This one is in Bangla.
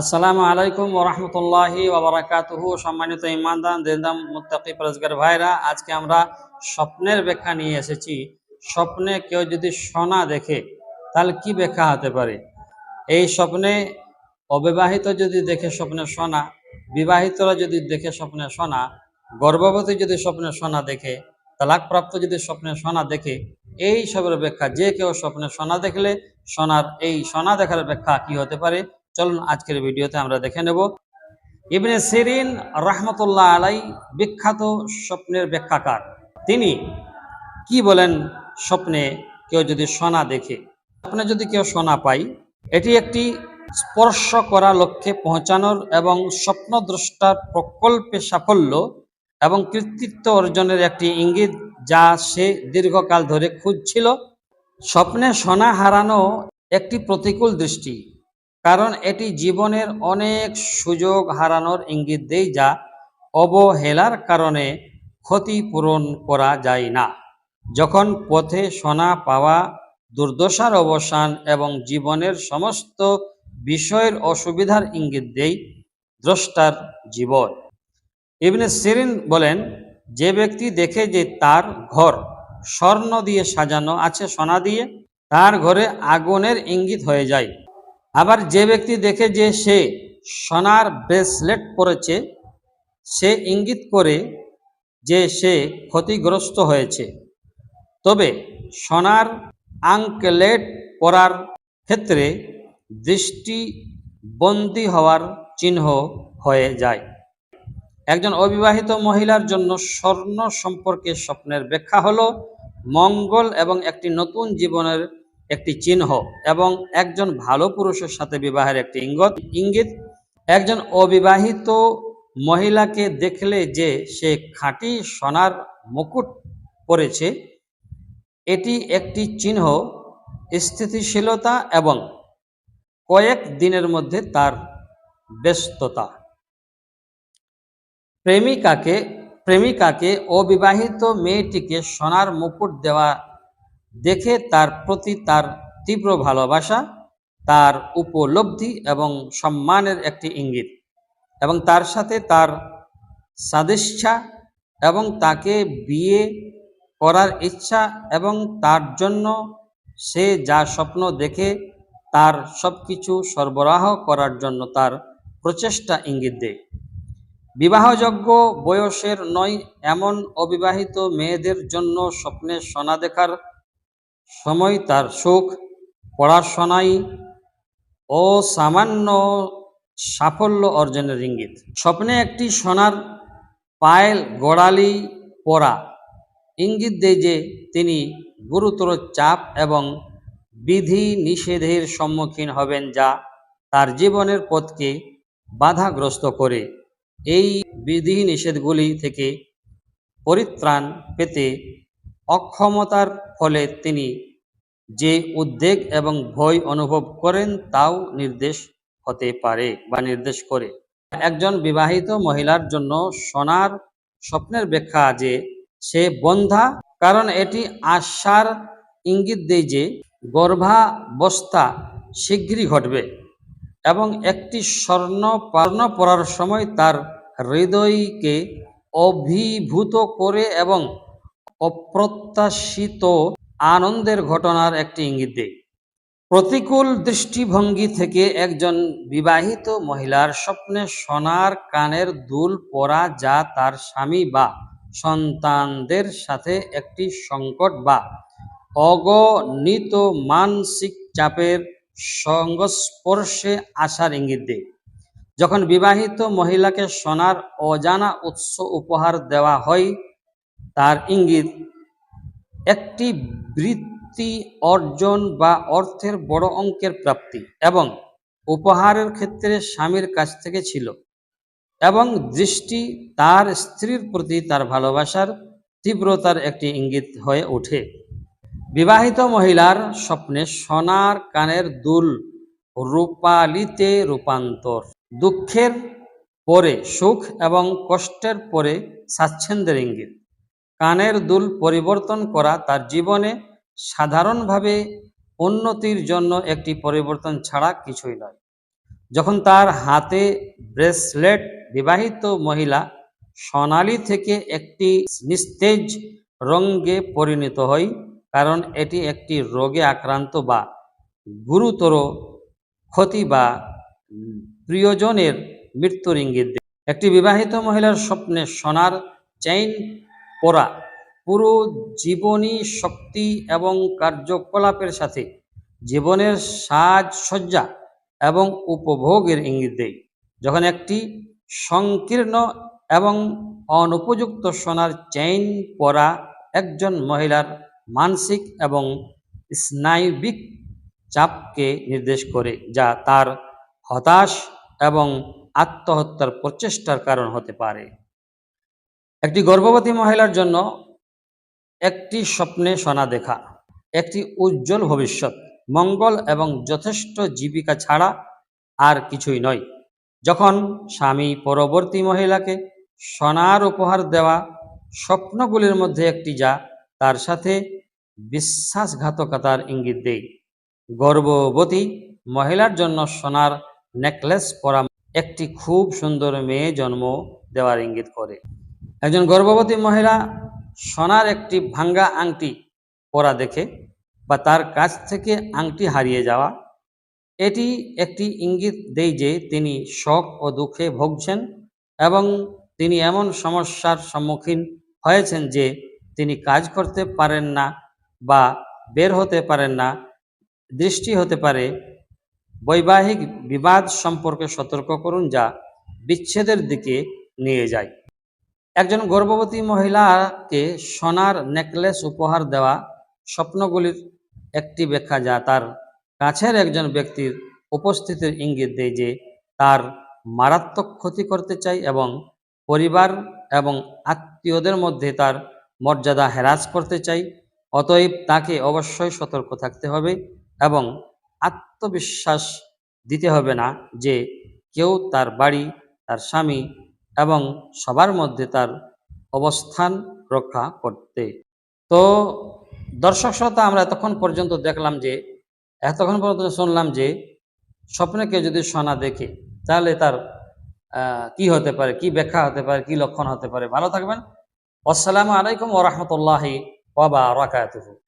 আসসালামু আলাইকুম ওরহমতুল্লাহি ওবরাকাতুহু সম্মানিত ইমানদান দেদাম মুত্তাকি পরেজগার ভাইরা, আজকে আমরা স্বপ্নের ব্যাখ্যা নিয়ে এসেছি। স্বপ্নে কেউ যদি সোনা দেখে, তাহলে কি ব্যাখ্যা হতে পারে? এই স্বপ্নে অবিবাহিত যদি দেখে স্বপ্নে সোনা, বিবাহিতরা যদি দেখে স্বপ্নে সোনা, গর্ভবতী যদি স্বপ্নে সোনা দেখে, তালাকপ্রাপ্ত যদি স্বপ্নে সোনা দেখে, এই সবের ব্যাখ্যা। যে কেউ স্বপ্নে সোনা দেখলে, সোনার এই সোনা দেখার ব্যাখ্যা কি হতে পারে? চলুন আজকের ভিডিওতে আমরা দেখে নেব। ইবনে সিরিন রহমতুল্লাহ আলাই বিখ্যাত স্বপ্নের ব্যাখ্যাকার। তিনি কি বলেন স্বপ্নে কেউ যদি সোনা দেখে? স্বপ্নে যদি কেউ সোনা পায়, এটি একটি স্পর্শ করা লক্ষ্যে পৌঁছানোর এবং স্বপ্নদ্রষ্টার প্রকল্পে সাফল্য এবং কৃতিত্ব অর্জনের একটি ইঙ্গিত যা সে দীর্ঘকাল ধরে খুঁজছিল। স্বপ্নে সোনা হারানো একটি প্রতিকূল দৃষ্টি। কারণ এটি জীবনের অনেক সুযোগ হারানোর ইঙ্গিত দেয় যা অবহেলার কারণে ক্ষতিপূরণ করা যায় না। যখন পথে সোনা পাওয়া, দুর্দশার অবসান এবং জীবনের সমস্ত বিষয়ের অসুবিধার ইঙ্গিত দেয় দ্রষ্টার জীবন। ইবনে সিরিন বলেন, যে ব্যক্তি দেখে যে তার ঘর স্বর্ণ দিয়ে সাজানো আছে সোনা দিয়ে, তার ঘরে আগুনের ইঙ্গিত হয়ে যায়। আবার যে ব্যক্তি দেখে যে সে সোনার ব্রেসলেট পরেছে, সে ইঙ্গিত করে যে সে ক্ষতিগ্রস্ত হয়েছে। তবে সোনার আঙ্কলেট পরার ক্ষেত্রে দৃষ্টি বন্দী হওয়ার চিহ্ন হয়ে যায়। একজন অবিবাহিত মহিলার জন্য স্বর্ণ সম্পর্কে স্বপ্নের ব্যাখ্যা হলো, মঙ্গল এবং একটি নতুন জীবনের একটি চিহ্ন এবং একজন ভালো পুরুষের সাথে বিবাহের একটি ইঙ্গত। ইঙ্গিত, একজন অবিবাহিত মহিলাকে দেখলে যে সে খাঁটি সোনার মুকুট পরেছে, এটি একটি চিহ্ন, স্থিতিশীলতা এবং কয়েক দিনের মধ্যে তার ব্যস্ততা। প্রেমিকাকে প্রেমিকাকে অবিবাহিত মেয়েটিকে সোনার মুকুট দেওয়া দেখে তার প্রতি তার তীব্র ভালোবাসা, তার উপলব্ধি এবং সম্মানের একটি ইঙ্গিত এবং তার সাথে তার সাদিচ্ছা এবং তাকে বিয়ে করার ইচ্ছা এবং তার জন্য সে যা স্বপ্ন দেখে তার সব কিছু সরবরাহ করার জন্য তার প্রচেষ্টা ইঙ্গিত দেয়। বিবাহযোগ্য বয়সের নয় এমন অবিবাহিত মেয়েদের জন্য স্বপ্নে সোনা দেখার সময় তার সুখ পড়াশোনায় ও সামান্য সাফল্য অর্জনের ইঙ্গিত। স্বপ্নে একটি সোনার পায়েল গোড়ালি পরা ইঙ্গিত দেয় যে তিনি গুরুতর চাপ এবং বিধি নিষেধের সম্মুখীন হবেন যা তার জীবনের পথকে বাধাগ্রস্ত করে। এই বিধি নিষেধগুলি থেকে পরিত্রাণ পেতে অক্ষমতার ফলে তিনি যে উদ্বেগ এবং ভয় অনুভব করেন তাও নির্দেশ হতে পারে বা নির্দেশ করে। একজন বিবাহিত মহিলার জন্য সোনার স্বপ্নের ব্যাখ্যা যে সে বন্ধা, কারণ এটি আশার ইঙ্গিত দেয় যে গর্ভাবস্থা শীঘ্রই ঘটবে এবং একটি স্বর্ণ পার্ণ পড়ার সময় তার হৃদয়কে অভিভূত করে এবং অপ্রত্যাশিত আনন্দের ঘটনার একটি ইঙ্গিত দেয় প্রতিকূল দৃষ্টিভঙ্গি থেকে একজন বিবাহিত মহিলার স্বপ্নে সোনার কানের দুল পরা যা তার স্বামী বা সন্তানদের সাথে একটি সংকট বা অগণিত মানসিক চাপের সংস্পর্শে আসার ইঙ্গিত দেয় যখন বিবাহিত মহিলাকে সোনার অজানা উৎস উপহার দেওয়া হয় তার ইঙ্গিত, একটি বৃত্তি অর্জন বা অর্থের বড় অঙ্কের প্রাপ্তি এবং উপহারের ক্ষেত্রে স্বামীর কাছ থেকে ছিল এবং দৃষ্টি তার স্ত্রীর প্রতি তার ভালোবাসার তীব্রতার একটি ইঙ্গিত হয়ে ওঠে। বিবাহিত মহিলার স্বপ্নে সোনার কানের দুল রূপালিতে রূপান্তর। দুঃখের পরে, সুখ এবং কষ্টের পরে স্বাচ্ছন্দ্যের ইঙ্গিত। কানের দুল পরিবর্তন করা তার জীবনে সাধারণভাবে উন্নতির জন্য একটি পরিবর্তন ছাড়া কিছুই নয়। যখন তার হাতে ব্রেসলেট বিবাহিত মহিলা সোনালি থেকে একটি নিস্তেজ রঙে পরিণত হয় কারণ এটি একটি রোগে আক্রান্ত বা গুরুতর ক্ষতি বা প্রিয়জনের মৃত্যুর ইঙ্গিত একটি বিবাহিত মহিলার স্বপ্নে সোনার চেইন পরা পুরো জীবনী শক্তি এবং কার্যকলাপের সাথে জীবনের সাজসজ্জা এবং উপভোগের ইঙ্গিত দেয়। যখন একটি সংকীর্ণ এবং অনুপযুক্ত সোনার চেইন পরা একজন মহিলার মানসিক এবং স্নায়বিক চাপকে নির্দেশ করে, যা তার হতাশ এবং আত্মহত্যার প্রচেষ্টার কারণ হতে পারে। একটি গর্ভবতী মহিলার জন্য একটি স্বপ্নে সোনা দেখা, একটি উজ্জ্বল ভবিষ্যৎ, মঙ্গল এবং যথেষ্ট জীবিকা ছাড়া আর কিছুই নয়। যখন স্বামী পরবর্তী মহিলাকে সোনার উপহার দেওয়া স্বপ্নগুলির মধ্যে একটি যা, তার সাথে বিশ্বাসঘাতকতার ইঙ্গিত দেয় গর্ভবতী মহিলার জন্য সোনার নেকলেস পরা একটি খুব সুন্দর মেয়ে জন্ম দেওয়ার ইঙ্গিত করে। একজন গর্ভবতী মহিলা সোনার একটি ভাঙ্গা আংটি পরা দেখে বা তার কাছ থেকে আংটি হারিয়ে যাওয়া, এটি একটি ইঙ্গিত দেয় যে তিনি শোক ও দুঃখে ভুগছেন এবং তিনি এমন সমস্যার সম্মুখীন হয়েছেন যে তিনি কাজ করতে পারেন না বা বের হতে পারেন না, দৃষ্টি হতে পারে। বৈবাহিক বিবাদ সম্পর্কে সতর্ক করুন যা বিচ্ছেদের দিকে নিয়ে যায়। একজন গর্ভবতী মহিলাকে সোনার নেকলেস উপহার দেওয়া স্বপ্নগুলির একটি ব্যাখ্যা যা তার কাছের একজন ব্যক্তির উপস্থিতির ইঙ্গিত দেয় যে তার মারাত্মক ক্ষতি করতে চাই এবং পরিবার এবং আত্মীয়দের মধ্যে তার মর্যাদা হ্রাস করতে চাই। অতএব তাকে অবশ্যই সতর্ক থাকতে হবে এবং আত্মবিশ্বাস দিতে হবে না যে কেউ তার বাড়ি, তার স্বামী এবং সবার মধ্যে তার অবস্থান রক্ষা করতে। তো দর্শক শ্রোতা, আমরা এতক্ষণ পর্যন্ত দেখলাম যে, এতক্ষণ পর্যন্ত শুনলাম যে, স্বপ্নে কেউ যদি সোনা দেখে, তাহলে তার কি হতে পারে, কি ব্যাখ্যা হতে পারে, কি লক্ষণ হতে পারে। ভালো থাকবেন। আসসালামু আলাইকুম ওরহমতুল্লাহি ওবা রাকাতুহু